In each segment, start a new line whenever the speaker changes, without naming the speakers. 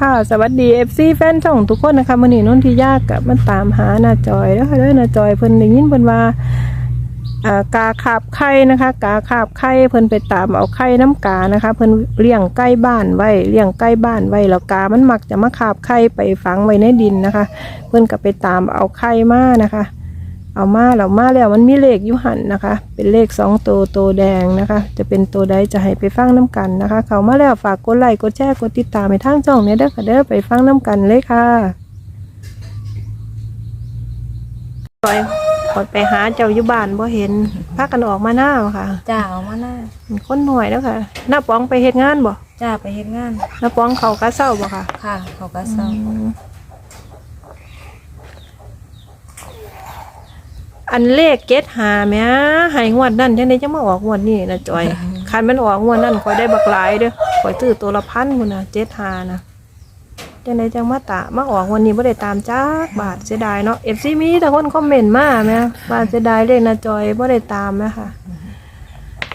ค่ะ สวัสดี FC แฟนช่องทุกคนนะคะมื้อนี้นนทิยากกับมาตามหาหน้าจอยแล้วค่ะเด้อหน้าจอยเพิ่นได้ยินเพิ่นว่าอ่ากาขาบไข่นะคะ กาขาบไข่เพิ่นไปตามเอาไข่น้ำกานะคะ เพิ่นเลี้ยงใกล้บ้านไว้เลี้ยงใกล้บ้านไว้แล้วกามันมักจะมาขาบไข่ไปฝังไว้ในดินนะคะ เพิ่นก็ไปตามเอาไข่มานะคะ เอามาแล้วมาแล้วมันมีเลขอยุหันนะคะ เป็นเลขสองตัวตัวแดงนะคะ จะเป็นตัวใดจะให้ไปฟังน้ำกันนะคะ เขามาแล้วฝากกดไลค์กดแชร์กดติดตามให้ทางช่องเนี่ยเด้อค่ะเด้อไปฟังน้ำกันเลยค่ะปล่อยกดไปหาเจ้าอยู่บ้านบ่เห็นพากันออกมาหน้าค่ะ
จ้าเอามาหน้า
คนหน่วยแล้วค่ะน้าป้องไปเฮ็ดงานบ่
จ้าไปเฮ็ดงาน
น้าป้องเขากะเศร้าบ่ค่ะ
ค่ะ เขาก็เศร้า
อันเลขเกตหาแหม่ใหายงวดนั่นจังไดจะมาออกงวดนี้นะจอยคันมันออกงวดนั่นคอยได้บักหลายเด้อคอยซื้อตัวละพันพุ่นน่ะเจ็ดหานะจังไดจังมาตะมาออกงวันนี้บ่ได้ตามจักบาทเสียดายเนาะ FC มีแต่คนคอมเมนต์มาแหม่ว่าเสียดายเลขนะจอยบ่ได้ตามแหมค่ะ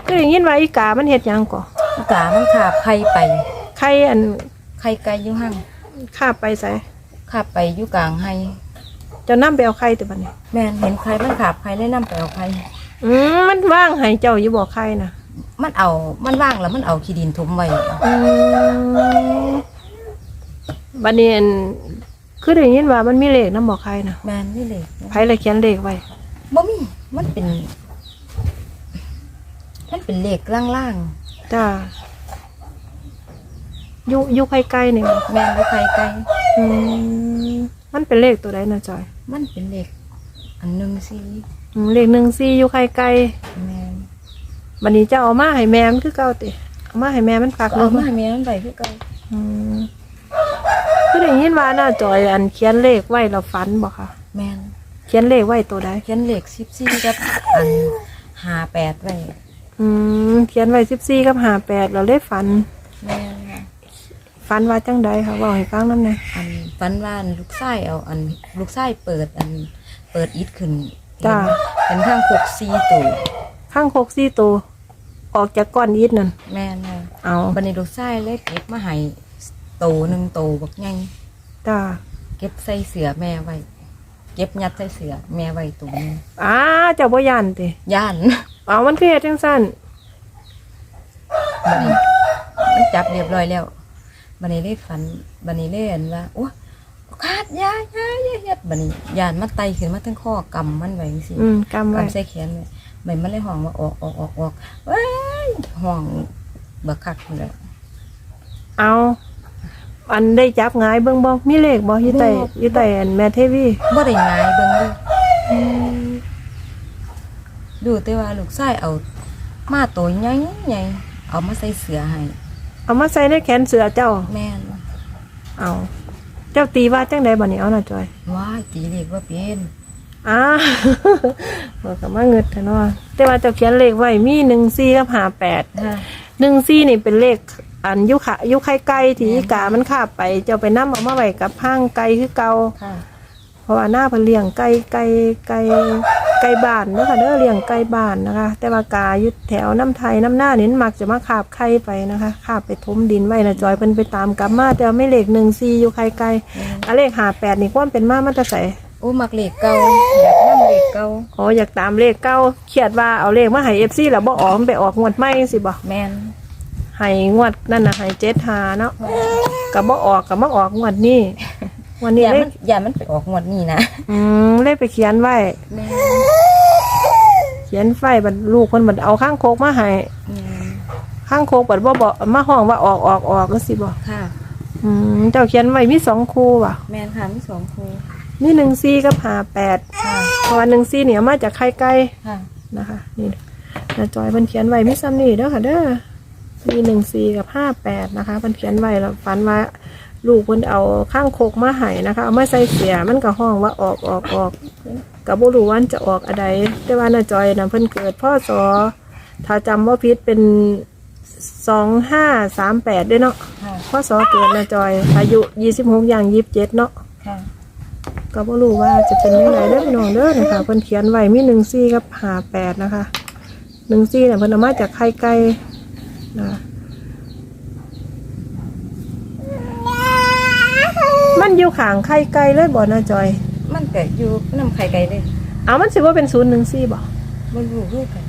ก็ได้ยินว่าอีกามันเฮ็ดหยังก่อ
ลูกกามันขาบไข่ไป
ใครอัน
ไข่ไก่อยู่ห้าง
ข้าบไปใส่
ขาบไปอยู่กลางไห้
เจ้านำไปเอาไข่ติบัดนี้
แม่นเห็นไข่มันขาบไข่เลยนำไปเอาไข่
อืมมันว่างให้เจ้าอยู่บ่ไข่น่ะ
มันเอา มันว่างแล้วมันเอาขี้ดินถมไว้
อืมบัดนี้อันคือได้ยินว่ามันมีเลขนำบ่ไข่น่ะ
แม่นนี่เลย
ไผเลยเขียนเลขไว้
บ่มีมันเป็น มันเป็นเลขล่าง
จ้าอยู่อยู่ไกลๆนี่บ่
ๆแม่นอยู่ไข่ไก่
อืมมันเป็นเลขตัวใดนะจอย
มันเป็นเลขอันหนึงสิ
อืมเลขหนึ่งสี่อยู่ไกล
แม่น
ๆบัดนี้จะเอามาให้แม่มันคือเก่าติเอามาให้แม่มันฝาก
เอา
เงิน
มาให้แม่มันไปคือเก่า
อืมคือได้ยินว่าน่าจอยอันเขียนเลขไว้แล้วฝันบ่ค่ะ
แม่น
เขียนเลขไว้ตัวใด
เขียนเลข14กับอัน58ไว้
อืมเขียนไว้สิบสี่กับห้าแปดเราเลยฝัน
แม่น ค่ะ
ฝันว่าจังใดค่ะเว่าให้ฟังน้ำหน่อย
อันฟันว่าอันลูกไส้เอาอันลูกไส้เปิดอันเปิดอิดขึ้น
จ้า
เห็นข้างหกซีตัว
ข้างโคกสี่ตัวออกจากก้อนอิฐนั่น
แม่นค่ะ
เอา
บันนี้ลูกไส้เลยเก็บมาให้โตหนึ่งโตบักไง
จ้า
เก็บใส่เสือแม่ไว้ เก็บยัดใส่เสือแม่ไว้ตัวนึง
อ้าเจ้าบ่ยันติ
ย่าน
เอามันคือเฮ็ดจังซั่น
บันนี้มันจับเรียบร้อยแล้ว บันนี้เลยฝันบันนี้เลยเห็นว่าโอ้ขาดยายายาเฮ็ดบันนี้ยานมันไตขึ้นมาทั้งข้อกำมันไว้จังซี่
อืมกำไว้
กำใส่แขนเลยใบมันเลยห้องว่าออกออกออกออกเว้ยห้องบักคักเลย
เอาอันได้จับงายเบิ่งบ่มีเลขบ่อยู่ใต้อยู่ใต้อันแม่เทวี
บ่ได้ง่ายเบิ่งเลยดูแต่ว่าลูกชายเอา มาตัวใหญ่ใหญ่เอามาใส่เสือให้
เอามาใส่ในแขนเสือเจ้า
แม่น
เอา เจ้าตีว่าจังไดบัดนี้เอาน่ะจอย
ว้ายตีเลขว่าเป็น
อ้าบ่ก็มาเงิดแท้เนาะแต่ว่าเจ้าเขียนเลขไว้มี14กับ58
ค่ะ
14นี่เป็นเลขอันยุคะยุไข่ไก่ที่อีกามันคาบไปเจ้าไปนำเอามาไว้กับห้างไก่คือเก่า
ค่ะ
เพราะว่าหน้าเพิ่นเลี้ยงไก่ไก่ไก่ ไก่บ้านเด้อค่ะเด้อเลี้ยงไก่บ้านนะคะ แต่ว่ากาอยู่แถวน้ำไทยน้ำหน้านี่มันมักจะมาคาบไข่ไปนะคะคาบไปถมดินไว้นะจอยเพิ่นไปตามกลับมาแต่ว่าไม่เลขหนึ่งซีอยู่ไข่ไก่อันเลขหาแปดนี่ความเป็นมามันจะใส่
โอ้มักเลขเก่าอยากนํเลขเก่า
อ๋ออยากตามเลขเก้าเขียดว่าเอาเลขมาให้เอฟซีแล้วบ่ออกมันไปออกงวดใหม่สิบ่
แม่น
ให้งวดนั่นน่ะให้เจ็ดหาเนาะก็บ่ออกก็มาออกงวดนี้งวันนี้
อย่า
เล
มั
ข
นอย่ามันไปออกงวดนี้นะ
อืมเลขไปเขียนไว้
แม่น
เขียนไฟบัดลูกคนบัดเอาข้างโคกมาให้
แม่น
ข้างโคกบัดบ่บอกมาห้องว่าออกออกออกก็สิบ่
ค่ะ
อืมเจ้าเขียนไว้มีสองคู่ว่ะ
แม่นค่ะมีสองครู
มีหนึ่งซีกับหาแปด
ค่ะ
เพราะว่าหนึ่งซีเนี่ยมาจากไข่ไก่
ค่ะ
นะคะ นี่นาจอยเพิ่นเขียนไว้มีซ้ำนี่เด้อค่ะเด้อมีหนึ่งซีกับห้าแปดนะคะเพิ่นเขียนไว้แล้วฝันว่า ลูกเพิ่นเอาข้างโคกมาให้นะคะ เอามาใส่เสียมันก็ห้องว่าออกออกออกกับบ่รู้ว่ามันจะออกอะไรแต่ว่านาจอยนะเพิ่นเกิดพ่อสอถ้าจำว่าผิดเป็นสองห้าสามแปดด้วยเนาะ
ค่ะ
พ่อสอเกิดนาจอย อายุยี่สิบหกอย่างยี่สิบเจ็ดเนาะ
ค่ะ
ก็บ่รู้ว่าจะเป็นยังไงเด้อพี่น้องเด้อนะคะเพิ่นเขียนไว้มีหนึ่งซี่กับหาแปดนะคะหนึ่งซี่เนี่ยเพิ่นเอามาจากไข่ไก่นะคะ อยู่ข้างไข่ไก่เลยบ่นาจอย
มันก็อยู่น้ำไข่ไก่เลย
เอามันสิว่าเป็นศูนย์หนึ่งสี่บ่
มันรู้ด้วยกัน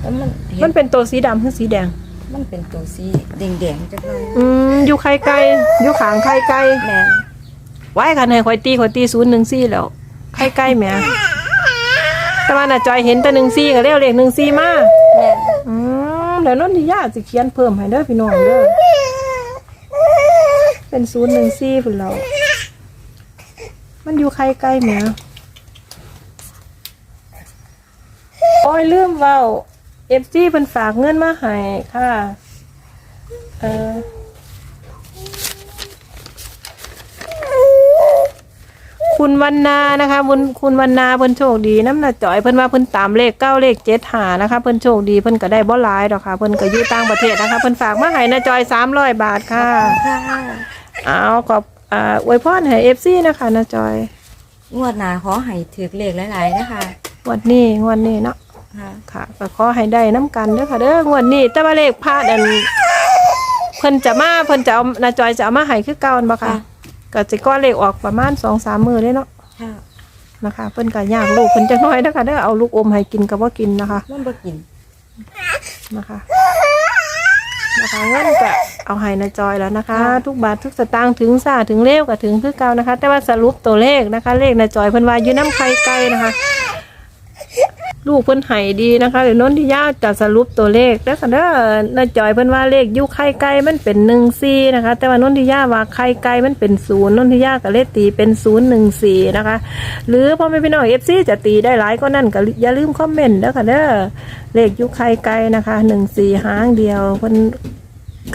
แล้วมันเห็
มันนเป็นตัวสีดำหรือสีแดง
มันเป็นตัวสีแดงๆจักหน่อย
อืมอยู่ไข่ไก่อยู่ข้างไข่ไก่
แม่น
ไว้คันให้ข่อยตีข่อยตีศูนย์หนึ่งสี่แล้ว ไข่ไก่แหม่แต่ว่าน่ะจอยเห็นแต่หนึ่งสี่ก็เรียกเลขหนึ่งสี่มา
แม่น
อืมเดี๋ยวนนทิยาสิเขียนเพิ่มให้เด้อพี่น้องเด้อเป็นศูนย์หนึ่งสี่พุ่นแล้ว มันอยู่ไข่ไก่แหม่โอ้ยลืมเว้าเอฟซีเพิ่นฝากเงินมาให้ค่ะเออคุณวันนานะคะคุณคุณวันนาเพิ่นโชคดีน้ำหน้าจ่อยเพิ่นว่าเพิ่นตามเลขเก้าเลขเจ็ดหานะคะเพิ่นโชคดีเพิ่นก็ได้บ่หลายดอกค่ะเพิ่นก็อยู่ต่างประเทศนะคะเพิ่นฝากมาให้นาจอยสามร้อยบาทค่ะ
ค่ะ
เอาขอบ อ่าอวยพรให้เอฟซีนะคะนาจอย
งวดหน้าขอให้ถือเลขหลายๆนะคะ
งวดนี้งวดนี้เนาะ
ค่ะ
ค่ะก็ขอให้ได้น้ำกันเด้อค่ะเด้องวดนี้แต่ว่าเลขพลาดอันเพิ่นจะมาเพิ่นจะเอานาจอยจะเอามาให้คือเก่าอันบ่ค่ะก็สิก้อนเลขออกประมาณสองสามมื้อเลยเนาะ
ค่ะ
นะคะเพิ่นก็ย่างลูกเพิ่นจักหน่อยนะคะเด้อเอาลูกอมให้กินก็บ่กินนะคะ
มันบ่กิน
นะคะนะคะเงินก็ เอาให้นาจอยแล้วนะคะ ทุกบาททุกสตางค์ถึงซาถึงเลวก็ถึงคือเก่านะคะ แต่ว่าสรุปตัวเลขนะคะ เลขนาจอยเพิ่นว่าอยู่น้ำไข่ไก่นะคะ ลูกเพิ่นให้ดีนะคะเดี๋ยวนนทิยาจะสรุปตัวเลขแล้วค่ะเด้อนาจอยเพิ่นว่าเลขอยู่ไข่ไก่มันเป็นหนึ่งสี่นะคะ แต่ว่านนทิยาว่าไข่ไก่มันเป็นศูนย์นนทิยาก็เลขตีเป็นศูนย์หนึ่งสี่นะคะ หรือพ่อแม่พี่น้องเอฟซีจะตีได้หลายก็นั่นก็อย่าลืมคอมเมนต์เด้อค่ะเด้อเลขอยู่ไข่ไก่นะคะหนึ่งสี่หางเดียวเพิ่น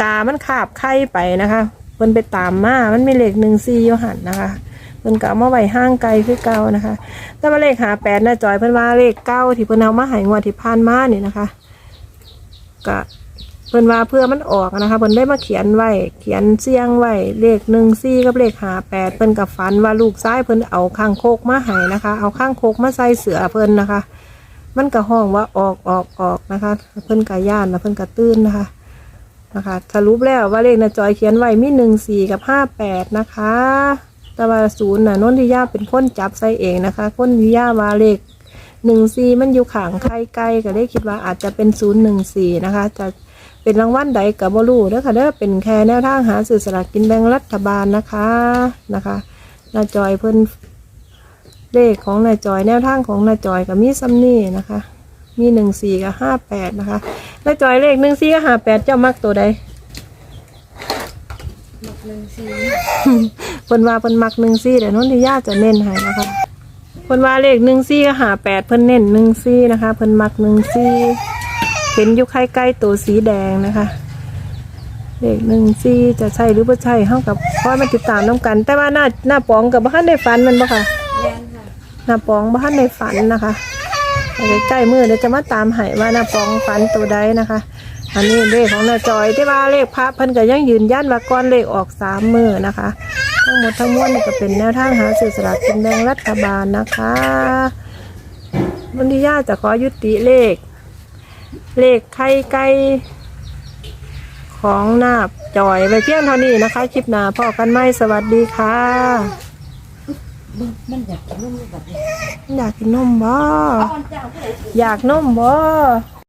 กามันขาบไข่ไปนะคะเพิ่นไปตามมา มันมีเลขหนึ่งสี่อยู่หันนะคะเพิ่นก็เอามาไว้ห้างไกลคือเก่านะคะ แต่ว่าเลขหาแปดนะจอยเพิ่นว่าเลขเก้าที่เพิ่นเอามาหายงวดที่ผ่านมาเนี่ยนะคะก็เพิ่นว่าเพื่อมันออกนะคะเพิ่นได้มาเขียนไว้ เขียนเสียงไว้เลขหนึ่งซี่กับเลขหาแปดเพิ่นกับฝันว่าลูกซ้ายเพิ่นเอาข้างโคกมาหายนะคะ เอาข้างโคกมาใส่เสือเพิ่นนะคะ มันก็ห้องว่าออกออกออกนะคะ เพิ่นกะย่านนะเพิ่นกะตื้นนะคะ นะคะสรุปแล้วว่าเลขนะจอยเขียนไว้มีหนึ่งสี่กับห้าแปดนะคะ แต่ว่าศูนย์น่ะนนทิยาเป็นคนจับใส่เองนะคะคนทิยาว่าเลขหนึ่งสี่มันอยู่ขางไข่ไก่ก็ได้คิดว่าอาจจะเป็นศูนย์หนึ่งสี่นะคะ จะเป็นรางวัลใดกับบรูเด้อค่ะเด้อเป็นแค่แนวทางหาสื่อสลากกินแบ่งรัฐบาลนะคะนะคะนาจอยเพิ่นเลขของนาจอยแนวทางของนาจอยกับมีซัมนี่นะคะ มีหนึ่งสี่กับห้าแปดนะคะนาจอยเลขหนึ่งสี่กับห้าแปดเจ้ามักตัวใด
มักหนึ่งสี
เพิ่นว่าเพิ่นมักหนึ่งซี่เดี๋ยวนนทิยาจะเน้นให้นะคะเพิ่นว่าเลขหนึ่งซี่ก็หาแปดเพิ่นเน้นหนึ่งซี่นะคะเพิ่นมักหนึ่งซี่เห็นอยู่ใกล้ๆตัวสีแดงนะคะเลขหนึ่งซี่จะใช่หรือไม่ใช่เฮากับพ่อมาติดตามน้ำกัน แต่ว่าหน้าหน้าปองกับบ้านในฝันแมันบ่ค่ะ
แม่นค่ะ
หน้าปองบ้านในฝันนะคะ ใกล้ๆมือเดี๋ยวจะมาตามให้ว่าน้าปองฝันตัวใดนะคะ อันนี้เลขของนาจอยที่ว่าเลขพระเพิ่นก็ยังยืนยันว่าก้อนเลขออกสามมือนะคะ ทั้งหมดทั้งมวลนี่ก็เป็นแนวทางหาสื่อสลากกินแบ่งรัฐบาลนะคะวันที่ย่าจะขอยุติเลข เลขไข่ไก่ของนาจอยไปเพียงเท่านี้นะคะ คลิปหน้าพ่อกันไหมสวัสดีค่ะ
มันอยากกินนมแบบนี้
อยากกินนมบ่
อ่อนเจ้าผู้ใด
อยากนมบ่
เ